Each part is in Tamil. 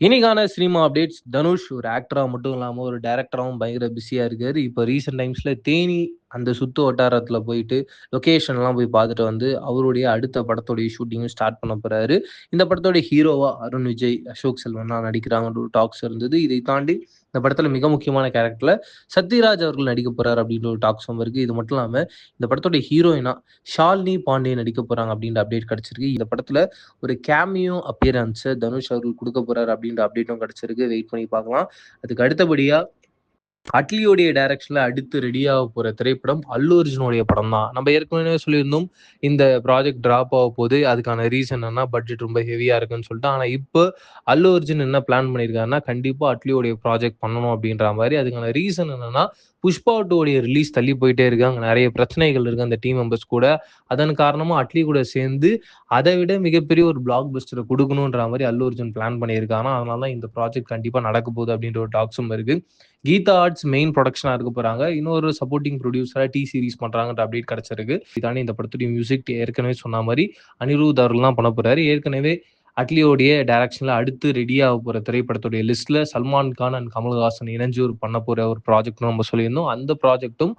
இன்னைக்கான சினிமா அப்டேட்ஸ் தனுஷ் ஒரு ஆக்டரா மட்டும் இல்லாம ஒரு டைரக்டராவும் பயங்கர பிஸியா இருக்காரு. இப்ப ரீசென்ட் டைம்ஸ்ல தேனி அந்த சுத்து வட்டாரத்துல போயிட்டு லொக்கேஷன்லாம் போய் பார்த்துட்டு வந்து அவருடைய அடுத்த படத்துடைய ஷூட்டிங்கும் ஸ்டார்ட் பண்ண போறாரு. இந்த படத்தோட ஹீரோவா அருண் விஜய், அசோக் செல்வன்லாம் நடிக்கிறாங்கன்ற ஒரு டாக்ஸ் இருந்தது. இதை தாண்டி இந்த படத்துல மிக முக்கியமான கேரக்டர்ல சத்யராஜ் அவர்கள் நடிக்க போறாரு அப்படின்ற ஒரு டாக்ஸும் இருக்கு. இது மட்டும் இல்லாம இந்த படத்தோட ஹீரோயினா ஷாலினி பாண்டியன் நடிக்க போறாங்க அப்படின்ற அப்டேட் கிடைச்சிருக்கு. இந்த படத்துல ஒரு கேமியோ அப்பியரன்ஸ் தனுஷ் அவர்கள் கொடுக்க போறாரு அப்படின்ற அப்டேட்டும் கிடைச்சிருக்கு. வெயிட் பண்ணி பார்க்கலாம். அதுக்கு அடுத்தபடியா அட்லியோடைய டைரக்ஷன்ல அடுத்து ரெடியாக போற திரைப்படம் அல்லு அர்ஜுனுடைய படம் தான். நம்ம ஏற்கனவே சொல்லியிருந்தோம் இந்த ப்ராஜெக்ட் டிராப் ஆக போகுது. அதுக்கான ரீசன் என்னன்னா பட்ஜெட் ரொம்ப ஹெவியா இருக்குன்னு சொல்லிட்டு. ஆனா இப்போ அல்லு அர்ஜுன் என்ன பிளான் பண்ணியிருக்காருன்னா கண்டிப்பா அட்லியோடைய ப்ராஜெக்ட் பண்ணணும் அப்படின்ற மாதிரி. அதுக்கான ரீசன் என்னன்னா புஷ்பா 2 உடைய ரிலீஸ் தள்ளி போயிட்டே இருக்கு. நிறைய பிரச்சனைகள் இருக்கு அந்த டீம் மெம்பர்ஸ் கூட. அதன் காரணமா அட்லி கூட சேர்ந்து அதை விட மிகப்பெரிய ஒரு பிளாக் பஸ்டர கொடுக்கணுன்ற மாதிரி அல்லு அர்ஜுன் பிளான் பண்ணியிருக்காங்க அதனால தான் இந்த ப்ராஜெக்ட் கண்டிப்பா நடக்க போகுது அப்படின்ற ஒரு டாக்ஸும் இருக்கு. கீதா ஆர்ட்ஸ் மெயின் புரொடக்ஷனா இருக்க போறாங்க. இன்னொரு சப்போர்ட்டிங் புரொடியூசரா டி சீரிஸ் பண்றாங்கன்ற அப்டேட் கிடைச்சிருக்கு. இதானே இந்த படத்துடைய மியூசிக் ஏற்கனவே சொன்ன மாதிரி அனிருத் அவர்கள் தான் பண்ண போறாரு. ஏற்கனவே அட்லியோடைய டைரக்ஷன்ல அடுத்து ரெடியாக போற திரைப்படத்துடைய லிஸ்ட்ல சல்மான் கான் அண்ட் கமல்ஹாசன் இணைஞ்சு ஒரு பண்ண போற ஒரு ப்ராஜெக்ட்னு நம்ம சொல்லியிருந்தோம். அந்த ப்ராஜெக்ட்டும்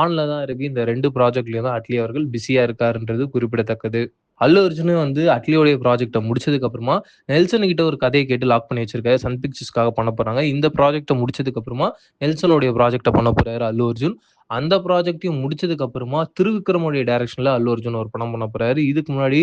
ஆன்ல தான் இருக்கு. இந்த ரெண்டு ப்ராஜெக்ட்லயும் தான் அட்லி அவர்கள் பிஸியா இருக்காருன்றது குறிப்பிடத்தக்கது. அல்லு அர்ஜுன் வந்து அட்லியோடைய ப்ராஜெக்டை முடிச்சதுக்கு அப்புறமா நெல்சன் கிட்ட ஒரு கதையை கேட்டு லாக் பண்ணி வச்சிருக்காரு. சன் பிக்சர்ஸ்க்காக பண்ண போறாங்க. இந்த ப்ராஜெக்டை முடிச்சதுக்கு அப்புறமா நெல்சனுடைய ப்ராஜெக்ட்ட பண்ண போறாரு அல்லு அர்ஜுன். அந்த ப்ராஜெக்டையும் முடிச்சதுக்கு அப்புறமா திருவிக்ரமோடைய டைரக்ஷன்ல அல்லு அர்ஜுன் ஒரு படம் பண்ண போறாரு. இதுக்கு முன்னாடி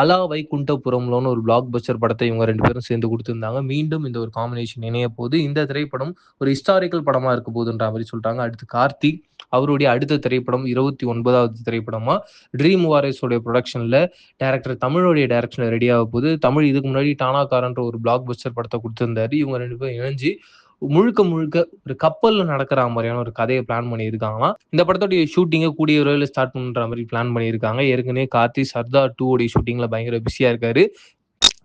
அலா வைகுண்டபுரம்லன்னு ஒரு பிளாக் பஸ்டர் படத்தை இவங்க ரெண்டு பேரும் சேர்ந்து கொடுத்துருந்தாங்க மீண்டும் இந்த ஒரு காம்பினேஷன் இணைய போது இந்த திரைப்படம் ஒரு ஹிஸ்டாரிக்கல் படமா இருக்க போகுதுன்ற மாதிரி சொல்றாங்க. அடுத்து கார்த்திக் அவருடைய அடுத்த திரைப்படம் 29வது திரைப்படமா ட்ரீம் வாரியர்ஸ் உடைய டேரக்டர் டைரக்டர் தமிழுடைய டைரக்ஷன்ல ரெடி ஆக போகுது. தமிழ் இதுக்கு முன்னாடி டானாக்காரன்ற ஒரு பிளாக் பஸ்டர் படத்தை குடுத்திருந்தாரு. இவங்க ரெண்டு பேரும் இணைஞ்சு முழுக்க முழுக்க ஒரு கப்பல்ல நடக்கிற மாதிரியான ஒரு கதையை பிளான் பண்ணியிருக்காங்களாம். இந்த படத்துடைய ஷூட்டிங்க கூடிய விரைவில் ஸ்டார்ட் பண்ற மாதிரி பிளான் பண்ணியிருக்காங்க. ஏற்கனவே கார்த்தி சர்தார் டூ உடைய ஷூட்டிங்ல பயங்கர பிஸியா இருக்காரு.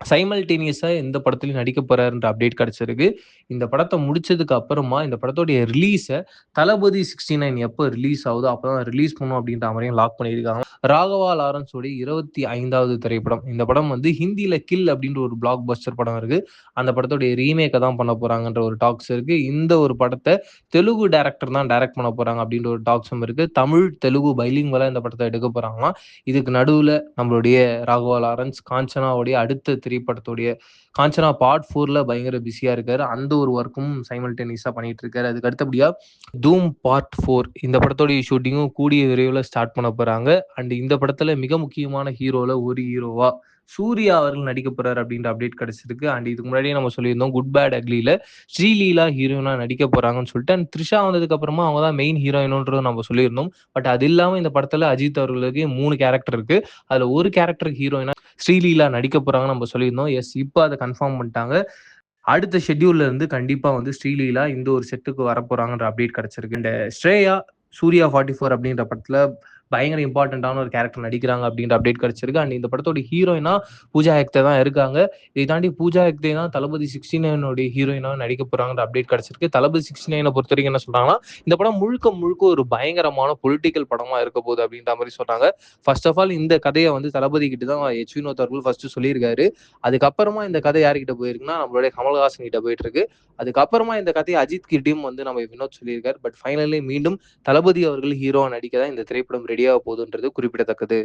சைமல்டேனியஸாக இந்த படத்துலையும் நடிக்க போறாருன்ற அப்டேட் கிடைச்சிருக்கு. இந்த படத்தை முடிச்சதுக்கு அப்புறமா இந்த படத்துடைய ரிலீஸை தளபதி சிக்ஸ்டி நைன் எப்போ ரிலீஸ் ஆகுதோ அப்பதான் ரிலீஸ் பண்ணும் அப்படின்ற மாதிரியும் லாக் பண்ணியிருக்காங்க. ராகவா லாரன்ஸோடைய இருபத்தி ஐந்தாவது திரைப்படம். இந்த படம் வந்து ஹிந்தியில கில் அப்படின்ற ஒரு பிளாக் பஸ்டர் படம் இருக்கு. அந்த படத்துடைய ரீமேக்கை தான் பண்ண போறாங்கன்ற ஒரு டாக்ஸ் இருக்கு. இந்த ஒரு படத்தை தெலுங்கு டேரக்டர் தான் டைரக்ட் பண்ண போறாங்க அப்படின்ற ஒரு டாக்ஸும் இருக்கு. தமிழ், தெலுங்கு பைலிங்குவலா இந்த படத்தை எடுக்க போறாங்களாம். இதுக்கு நடுவில் நம்மளுடைய ராகவா லாரன்ஸ் காஞ்சனாவுடைய அடுத்த திரைப்படத்துடைய காஞ்சனா பார்ட் ஃபோர்ல பயங்கர பிஸியா இருக்காரு. அந்த ஒரு ஒர்க்கும் சைமல்டேனியஸா பண்ணிட்டு இருக்காரு. அதுக்கு அடுத்தபடியா தூம் பார்ட் ஃபோர் இந்த படத்துடைய ஷூட்டிங்கும் கூடிய விரைவில ஸ்டார்ட் பண்ண போறாங்க. அண்ட் இந்த படத்துல மிக முக்கியமான ஹீரோல ஒரு ஹீரோவா சூர்யா அவர்கள் நடிக்க போறாரு அப்படின்ற அப்டேட் கிடைச்சிருக்கு. அண்ட் இதுக்கு முன்னாடியே நம்ம சொல்லியிருந்தோம் குட் பேட் அக்லியில ஸ்ரீலீலா ஹீரோயினா நடிக்க போறாங்கன்னு சொல்லிட்டு அண்ட் த்ரிஷா வந்ததுக்கு அப்புறமா அவங்க தான் மெயின் ஹீரோயின்ன்றத நம்ம சொல்லியிருந்தோம். பட் அது இல்லாம இந்த படத்துல அஜித் அவர்களுக்கு மூணு கேரக்டர் இருக்கு. அதுல ஒரு கேரக்டர் ஹீரோயினா ஸ்ரீலீலா நடிக்க போறாங்கன்னு நம்ம சொல்லியிருந்தோம். எஸ் இப்போ அதை கன்ஃபார்ம் பண்ணிட்டாங்க. அடுத்த ஷெட்யூல்ல இருந்து கண்டிப்பா வந்து ஸ்ரீலீலா இந்த ஒரு செட்டுக்கு வரப்போறாங்கன்ற அப்டேட் கிடைச்சிருக்கு. இந்த uh, ஸ்ரேயா சூர்யா 44 அப்படின்ற படத்துல பயங்கர இம்பார்ட்டன்ட்டான ஒரு கேரக்டர் நடிக்கிறாங்க அப்படின்ற அப்டேட் கிடைச்சிருக்கு. அண்ட் இந்த படத்தோட ஹீரோயினா பூஜா ஹெக்தே தான் இருக்காங்க. இதை தாண்டி பூஜா ஹெக்தே தான் தளபதி சிக்ஸ்டி நைனோட ஹீரோயினா நடிக்க போறாங்கன்ற அப்டேட் கிடைச்சிருக்கு. தளபதி சிக்ஸ்ட்டி நைனை பொறுத்த வரைக்கும் என்ன சொல்றாங்கன்னா, இந்த படம் முழுக்க முழுக்க ஒரு பயங்கரமான பொலிட்டிக்கல் படமா இருக்க போகுது அப்படின்ற மாதிரி சொல்றாங்க. ஃபர்ஸ்ட் ஆஃப் ஆல் இந்த கதையை வந்து தளபதி கிட்ட தான் எச். வினோத் அவர்கள் ஃபர்ஸ்ட் சொல்லியிருக்காரு. அதுக்கப்புறமா இந்த கதை யார்கிட்ட போயிருக்குன்னா, நம்மளுடைய கமல்ஹாசன் கிட்ட போயிட்டு இருக்கு. அதுக்கப்புறமா இந்த கதையை அஜித் கிட்டையும் வந்து நம்ம வினோத் சொல்லியிருக்காரு. பட் ஃபைனலி மீண்டும் தளபதி அவர்கள் ஹீரோவா நடிக்க தான் இந்த திரைப்படம் ரெடி ரெடியாக போகுதுன்றது குறிப்பிடத்தக்கது.